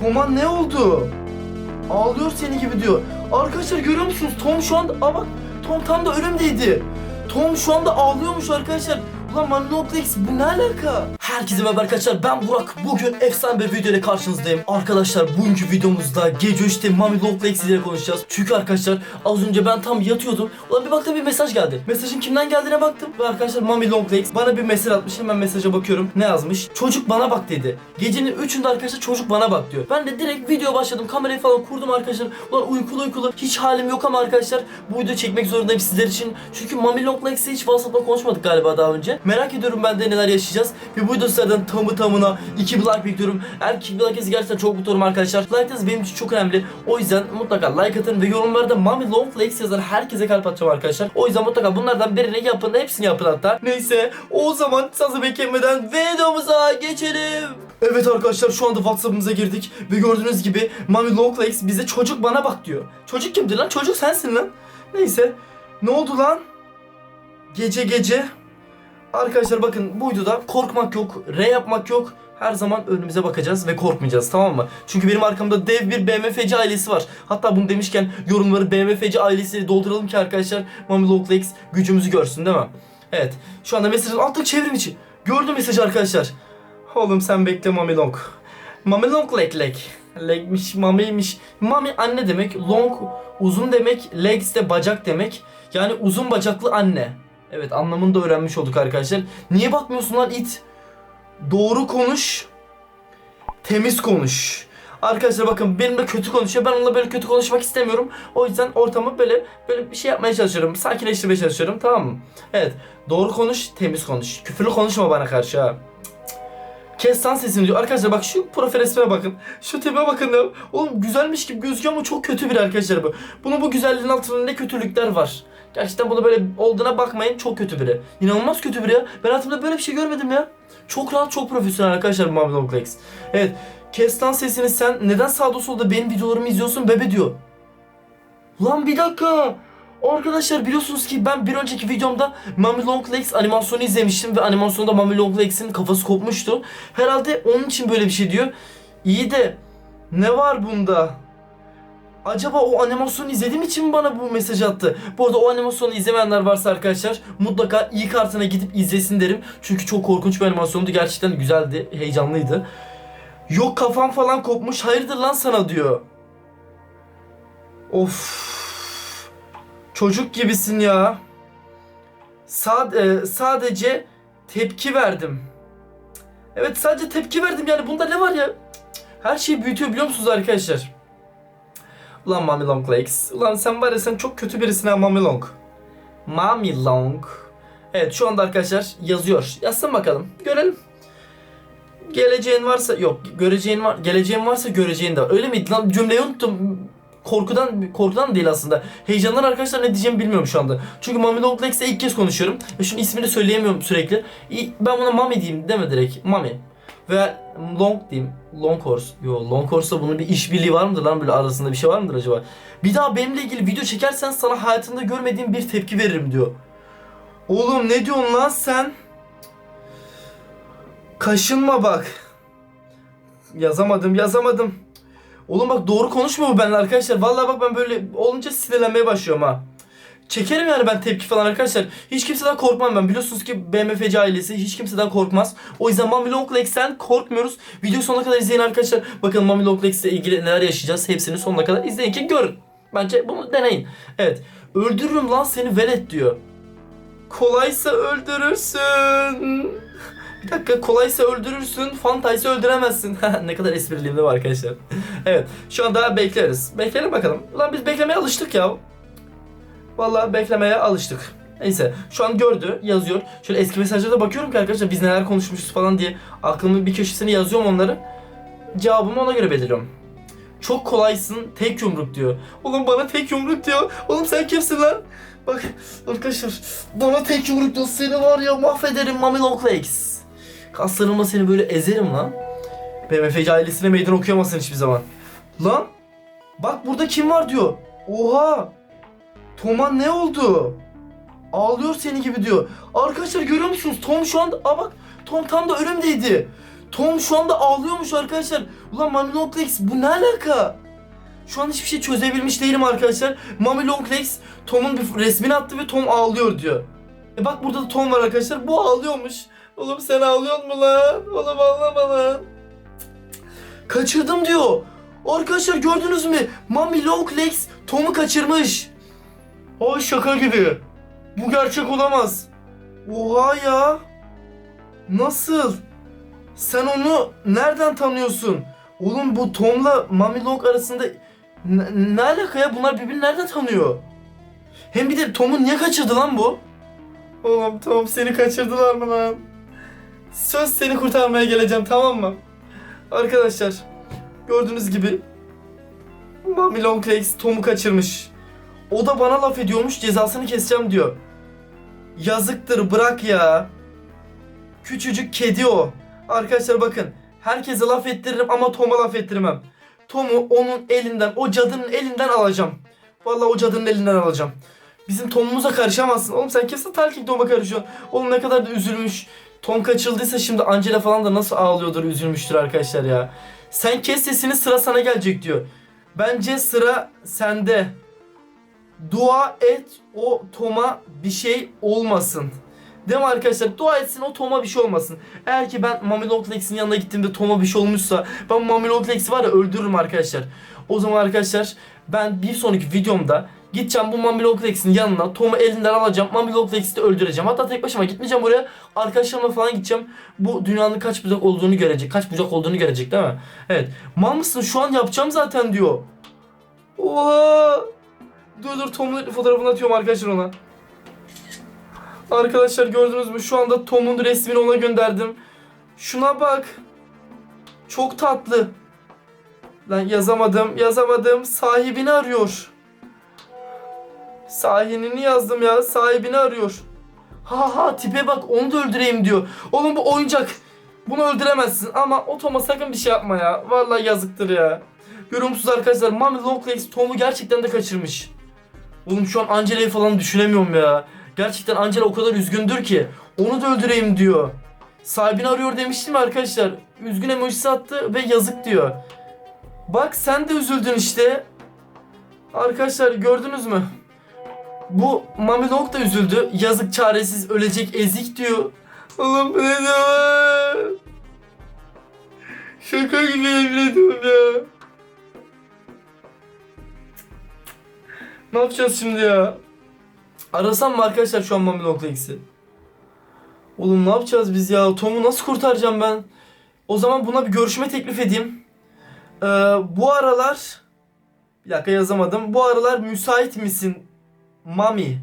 Tom'a ne oldu? Ağlıyor seni gibi diyor. Arkadaşlar görüyor musunuz? Tom şu anda... Aa bak Tom tam da ölümdeydi. Tom şu anda ağlıyormuş arkadaşlar. Ulan Manoplex bu ne alaka? Herkese merhaba arkadaşlar ben Burak. Bugün efsane bir video ile karşınızdayım. Arkadaşlar bugünkü videomuzda gece 3'te Mami Longlegs ile konuşacağız. Çünkü arkadaşlar az önce ben tam yatıyordum. Ulan bir baktım bir mesaj geldi. Mesajın kimden geldiğine baktım. Ve arkadaşlar Mami Longlegs bana bir mesaj atmış. Hemen mesaja bakıyorum. Ne yazmış? Çocuk bana bak dedi. Gecenin 3'ünde arkadaşlar çocuk bana bak diyor. Ben de direkt video başladım. Kamerayı falan kurdum arkadaşlar. Ulan uykulu uykulu. Hiç halim yok ama arkadaşlar bu videoyu çekmek zorundayım sizler için. Çünkü Mami Longlegs'le hiç WhatsApp'ta konuşmadık galiba daha önce. Merak ediyorum ben de neler yaşayacağız. Ve bu video sizlerden tamı tamına 2 like bekliyorum. Eğer 2 like ise gerçekten çok mutlu olurum arkadaşlar. Like'ınız benim için çok önemli. O yüzden mutlaka like atın ve yorumlarda Mami Longlegs yazan herkese kalp atacağım arkadaşlar. O yüzden mutlaka bunlardan birini yapın. Hepsini yapın hatta. Neyse o zaman sazı beklemeden videomuza geçelim. Evet arkadaşlar şu anda WhatsApp'ımıza girdik ve gördüğünüz gibi Mami Longlegs bize çocuk bana bak diyor. Çocuk kimdir lan? Çocuk sensin lan. Neyse. Ne oldu lan? Gece gece. Arkadaşlar bakın bu videoda korkmak yok, R yapmak yok. Her zaman önümüze bakacağız ve korkmayacağız tamam mı? Çünkü benim arkamda dev bir BMFC ailesi var. Hatta bunu demişken yorumları BMFC ailesiyle dolduralım ki arkadaşlar Mami Longlegs gücümüzü görsün değil mi? Evet. Şu anda mesajın attık çevrim içi. Gördüm mesajı arkadaşlar. Oğlum sen bekle Mami Long. Mami Long leg leg. Legmiş, mamiymiş. Mami anne demek, long uzun demek, legs de bacak demek. Yani uzun bacaklı anne. Evet anlamını da öğrenmiş olduk arkadaşlar. Niye bakmıyorsun lan it? Doğru konuş. Temiz konuş. Arkadaşlar bakın benimle kötü konuşuyor. Ben onunla böyle kötü konuşmak istemiyorum. O yüzden ortamı böyle böyle bir şey yapmaya çalışıyorum. Sakinleştirmeye çalışıyorum. Tamam mı? Evet. Doğru konuş, temiz konuş. Küfürlü konuşma bana karşı ha. Kes lan sesini diyor. Arkadaşlar bak şu profil resmine bakın. Şu tipe bakın ya. Oğlum güzelmiş gibi gözüküyor ama çok kötü biri arkadaşlar bu. Bunun bu güzelliğin altında ne kötülükler var. Gerçekten bunu böyle olduğuna bakmayın. Çok kötü biri. İnanılmaz kötü biri ya. Ben hayatımda böyle bir şey görmedim ya. Çok rahat, çok profesyonel arkadaşlar Mami Longlegs. Evet. Kes lan sesini sen. Neden sağda solda benim videolarımı izliyorsun bebe diyor. Lan bir dakika. Arkadaşlar biliyorsunuz ki ben bir önceki videomda Mami Longlegs animasyonu izlemiştim ve animasyonda Mami Longlegs'in kafası kopmuştu. Herhalde onun için böyle bir şey diyor. İyi de ne var bunda? Acaba o animasyonu izlediğim için mi bana bu mesaj attı? Bu arada o animasyonu izlemeyenler varsa arkadaşlar mutlaka iyi kartına gidip izlesin derim. Çünkü çok korkunç bir animasyondu. Gerçekten güzeldi, heyecanlıydı. Yok kafam falan kopmuş. Hayırdır lan sana diyor. Of. Çocuk gibisin ya. Sad e, sadece tepki verdim. Evet sadece tepki verdim yani bunda ne var ya? Her şeyi büyütüyor biliyor musunuz arkadaşlar? Ulan Mami Long Legs. Ulan sen var ya sen çok kötü birisin ha Mami Long. Mami Long. Evet şu anda arkadaşlar yazıyor. Yazsın bakalım. Görelim. Geleceğin varsa yok göreceğin var geleceğin varsa göreceğin de var. Öyle miydi lan cümleyi unuttum. Korkudan korkudan değil aslında. Heyecandan arkadaşlar ne diyeceğimi bilmiyorum şu anda. Çünkü Mami Long Legs'le ilk kez konuşuyorum. Ve şunun ismini söyleyemiyorum sürekli. Ben buna Mami diyeyim deme direkt. Mami. Ve Long diyeyim. Long Horse. Yo Long Horse'la bunun bir işbirliği var mıdır lan böyle arasında bir şey var mıdır acaba? Bir daha benimle ilgili video çekersen sana hayatında görmediğim bir tepki veririm diyor. Oğlum ne diyorsun lan sen? Kaşınma bak. Yazamadım yazamadım. Oğlum bak doğru konuşmuyor bu benimle arkadaşlar. Vallahi bak ben böyle olunca sinirlenmeye başlıyorum ha. Çekerim yani ben tepki falan arkadaşlar. Hiç kimseden korkmam ben. Biliyorsunuz ki BMFC ailesi hiç kimseden korkmaz. O yüzden Mami Longlegs'ten korkmuyoruz. Video sonuna kadar izleyin arkadaşlar. Bakın Mami Longlegs'le ilgili neler yaşayacağız. Hepsini sonuna kadar izleyin ki görün. Bence bunu deneyin. Evet. Öldürürüm lan seni velet diyor. Kolaysa öldürürsün. Bir dakika kolaysa öldürürsün, fantaysa öldüremezsin. ne kadar espriliyim değil mi arkadaşlar? evet şu an daha bekleriz. Bekleyelim bakalım. Ulan biz beklemeye alıştık ya. Vallahi beklemeye alıştık. Neyse şu an gördü yazıyor. Şöyle eski mesajlara da bakıyorum ki arkadaşlar biz neler konuşmuşuz falan diye. Aklımın bir köşesine yazıyorum onları. Cevabımı ona göre belirliyorum. Çok kolaysın tek yumruk diyor. Oğlum bana tek yumruk diyor. Oğlum sen kimsin lan? Bak arkadaşlar bana tek yumruk diyor. Seni var ya mahvederim Mami Longlegs. Kaslarımla seni böyle ezerim lan. BMFC ailesine meydan okuyamazsın hiçbir zaman. Lan bak burada kim var diyor. Oha. Tom'a ne oldu? Ağlıyor seni gibi diyor. Arkadaşlar görüyor musunuz? Tom şu anda... Aa bak Tom tam da ölümdeydi. Tom şu anda ağlıyormuş arkadaşlar. Ulan Mami Longlegs bu ne alaka? Şu an hiçbir şey çözebilmiş değilim arkadaşlar. Mami Longlegs Tom'un bir resmini attı ve Tom ağlıyor diyor. E bak burada da Tom var arkadaşlar. Bu ağlıyormuş. Oğlum sen ağlıyor mu lan? Oğlum ağlama lan. Kaçırdım diyor. Arkadaşlar gördünüz mü? Mami Longlegs Tom'u kaçırmış. Ay şaka gibi. Bu gerçek olamaz. Oha ya. Nasıl? Sen onu nereden tanıyorsun? Oğlum bu Tom'la Mami Long arasında ne, ne alaka ya? Bunlar birbirini nereden tanıyor? Hem bir de Tom'u niye kaçırdı lan bu? Oğlum Tom seni kaçırdılar mı lan? Söz seni kurtarmaya geleceğim tamam mı? Arkadaşlar gördüğünüz gibi Mami Longlegs Tom'u kaçırmış. O da bana laf ediyormuş cezasını keseceğim diyor. Yazıktır bırak ya. Küçücük kedi o. Arkadaşlar bakın. Herkese laf ettiririm ama Tom'a laf ettirmem. Tom'u onun elinden, o cadının elinden alacağım. Vallahi o cadının elinden alacağım. Bizim Tom'umuza karışamazsın. Oğlum sen kesin Talking Tom'a karışıyorsun. Oğlum ne kadar da üzülmüş. Tom kaçıldıysa şimdi Angela falan da nasıl ağlıyordur, üzülmüştür arkadaşlar ya. Sen kes sesini sıra sana gelecek diyor. Bence sıra sende. Dua et o Tom'a bir şey olmasın. Değil mi arkadaşlar? Dua etsin o Tom'a bir şey olmasın. Eğer ki ben Mami Longlex'in yanına gittiğimde Tom'a bir şey olmuşsa ben Mami Longlex'i var ya öldürürüm arkadaşlar. O zaman arkadaşlar ben bir sonraki videomda gideceğim bu Mami Longlex'in yanına Tom'u elinden alacağım. Mami Longlex'i de öldüreceğim. Hatta tek başıma gitmeyeceğim oraya. Arkadaşlarımla falan gideceğim. Bu dünyanın kaç bucak olduğunu görecek. Kaç bucak olduğunu görecek değil mi? Evet. Mal mısın? Şu an yapacağım zaten diyor. Oha! Dur dur Tom'un fotoğrafını atıyorum arkadaşlar ona. Arkadaşlar gördünüz mü? Şu anda Tom'un resmini ona gönderdim. Şuna bak. Çok tatlı. Lan yazamadım, yazamadım. Sahibini arıyor. Sahibini yazdım ya. Sahibini arıyor. Ha ha tipe bak onu da öldüreyim diyor. Oğlum bu oyuncak. Bunu öldüremezsin ama o Tom'a sakın bir şey yapma ya. Vallahi yazıktır ya. Musunuz arkadaşlar? Mami Longlegs Tom'u gerçekten de kaçırmış. Oğlum şu an Angela'yı falan düşünemiyorum ya. Gerçekten Angela o kadar üzgündür ki. Onu da öldüreyim diyor. Sahibini arıyor demiştim arkadaşlar. Üzgün emojisi attı ve yazık diyor. Bak sen de üzüldün işte. Arkadaşlar gördünüz mü? Bu Mami Long da üzüldü. Yazık çaresiz ölecek ezik diyor. Oğlum bu ne diyor? Şaka gibi ediyorum ya. Ne yapacağız şimdi ya? Arasam mı arkadaşlar şu an Mami Longlex'i? Oğlum ne yapacağız biz ya? Tom'u nasıl kurtaracağım ben? O zaman buna bir görüşme teklif edeyim. Ee, bu aralar... Bir dakika yazamadım. Bu aralar müsait misin Mami?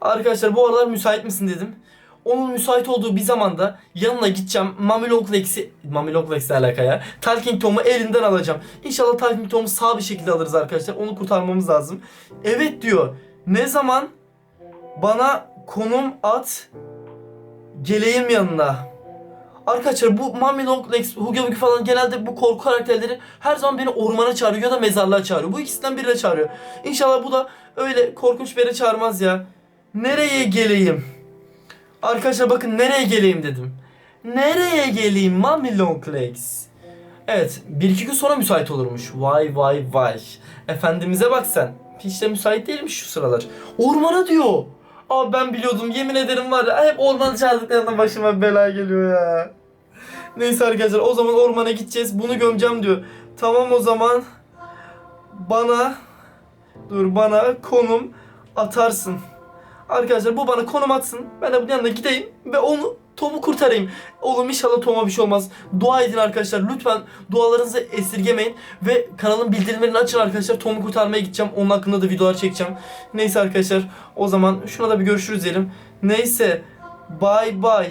Arkadaşlar bu aralar müsait misin dedim. Onun müsait olduğu bir zamanda yanına gideceğim. Mami Longlex'i... Mami Longlex'le alakaya. Talking Tom'u elinden alacağım. İnşallah Talking Tom'u sağ bir şekilde alırız arkadaşlar. Onu kurtarmamız lazım. Evet diyor. Ne zaman bana konum at geleyim yanına. Arkadaşlar bu Mami Longlegs, Hugo Bugi falan genelde bu korku karakterleri her zaman beni ormana çağırıyor ya da mezarlığa çağırıyor. Bu ikisinden birine çağırıyor. İnşallah bu da öyle korkunç bir yere çağırmaz ya. Nereye geleyim? Arkadaşlar bakın nereye geleyim dedim. Nereye geleyim Mami Longlegs? Evet bir iki gün sonra müsait olurmuş. Vay vay vay. Efendimize bak sen. Hiç de müsait değilmiş şu sıralar. Ormana diyor. Abi ben biliyordum yemin ederim var ya hep ormanı çağırdıklarında başıma bela geliyor ya. Neyse arkadaşlar o zaman ormana gideceğiz bunu gömeceğim diyor. Tamam o zaman bana dur bana konum atarsın. Arkadaşlar bu bana konum atsın. Ben de bunun yanına gideyim ve onu Tom'u kurtarayım. Oğlum inşallah Tom'a bir şey olmaz. Dua edin arkadaşlar. Lütfen dualarınızı esirgemeyin. Ve kanalın bildirimlerini açın arkadaşlar. Tom'u kurtarmaya gideceğim. Onun hakkında da videolar çekeceğim. Neyse arkadaşlar. O zaman şuna da bir görüşürüz diyelim. Neyse. Bye bye.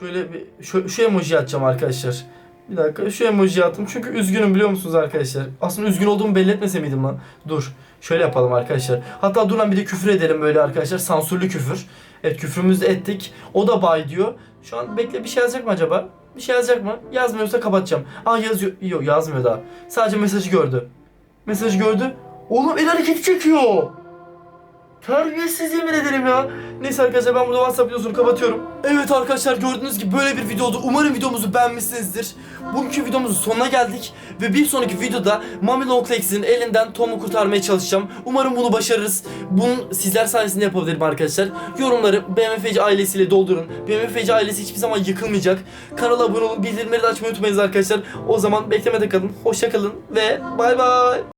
Şöyle bir şu, şu emoji atacağım arkadaşlar. Bir dakika şu emoji attım çünkü üzgünüm biliyor musunuz arkadaşlar? Aslında üzgün olduğumu belli etmese miydim lan? Dur. Şöyle yapalım arkadaşlar. Hatta dur lan bir de küfür edelim böyle arkadaşlar. Sansürlü küfür. Evet küfrümüzü ettik. O da bay diyor. Şu an bekle bir şey yazacak mı acaba? Bir şey yazacak mı? Yazmıyorsa kapatacağım. Aa yazıyor. Yok yazmıyor daha. Sadece mesajı gördü. Mesajı gördü. Oğlum el hareketi çekiyor. Terbiyesiz yemin ederim ya. Neyse arkadaşlar ben burada WhatsApp videosunu kapatıyorum. Evet arkadaşlar gördüğünüz gibi böyle bir video oldu. Umarım videomuzu beğenmişsinizdir. Bugünkü videomuzun sonuna geldik. Ve bir sonraki videoda Mami Longlegs'in elinden Tom'u kurtarmaya çalışacağım. Umarım bunu başarırız. Bunu sizler sayesinde yapabilirim arkadaşlar. Yorumları BMFC ailesiyle doldurun. BMFC ailesi hiçbir zaman yıkılmayacak. Kanala abone olun, bildirimleri de açmayı unutmayınız arkadaşlar. O zaman beklemede kalın, hoşça kalın ve bay bay.